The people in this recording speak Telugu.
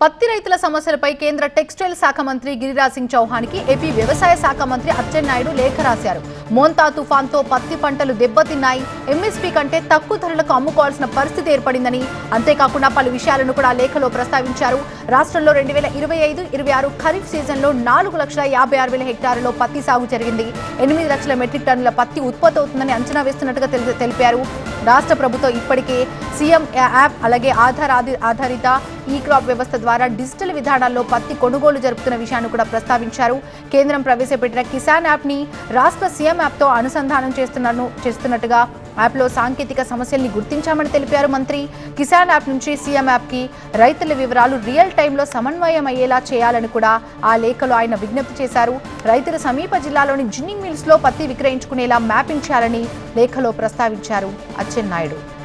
పత్తి రైతుల సమస్యలపై కేంద్ర టెక్స్టైల్ శాఖ మంత్రి గిరిరాజ్ సింగ్ చౌహాన్కి ఏపీ వ్యవసాయ శాఖ మంత్రి అచ్చెన్నాయుడు లేఖ రాశారు. మోంతా తుఫాన్తో పత్తి పంటలు దెబ్బతిన్నాయి. ఎంఎస్పీ కంటే తక్కువ ధరలకు అమ్ముకోవాల్సిన పరిస్థితి ఏర్పడిందని అంతేకాకుండా పలు విషయాలను కూడా లేఖలో ప్రస్తావించారు. రాష్ట్రంలో రెండు వేల ఇరవై ఐదు ఇరవై ఆరు ఖరీఫ్ సీజన్లో నాలుగు లక్షల యాభై ఆరు వేల హెక్టారులో పత్తి సాగు జరిగింది. ఎనిమిది లక్షల మెట్రిక్ టన్నుల పత్తి ఉత్పత్తి అవుతుందని అంచనా వేస్తున్నట్టుగా తెలి- తెలిపారు. రాష్ట్ర ప్రభుత్వం ఇప్పటికే సీఎం యాప్ అలాగే ఆధార్ ఆధి- ఆధారిత ఈ క్రాప్ వ్యవస్థ ద్వారా డిజిటల్ విధానాల్లో పత్తి కొనుగోలు జరుపుతున్న విషయాన్ని కూడా ప్రస్తావించారు. కేంద్రం ప్రవేశపెట్టిన కిసాన్ యాప్ని రాష్ట్ర సీఎం యాప్తో అనుసంధానం చేస్తున్నాను చేస్తున్నట్టుగా యాప్లో సాంకేతిక సమస్యల్ని గుర్తించామని తెలిపారు మంత్రి. కిసాన్ యాప్ నుంచి సీఎం యాప్కి రైతుల వివరాలు రియల్ టైంలో సమన్వయం అయ్యేలా చేయాలని కూడా ఆ లేఖలో ఆయన విజ్ఞప్తి చేశారు. రైతులు సమీప జిల్లాలోని జిన్నింగ్ మిల్స్లో పత్తి విక్రయించుకునేలా మ్యాపింగ్ చేయాలని లేఖలో ప్రస్తావించారు. అచ్చెన్నాయుడు.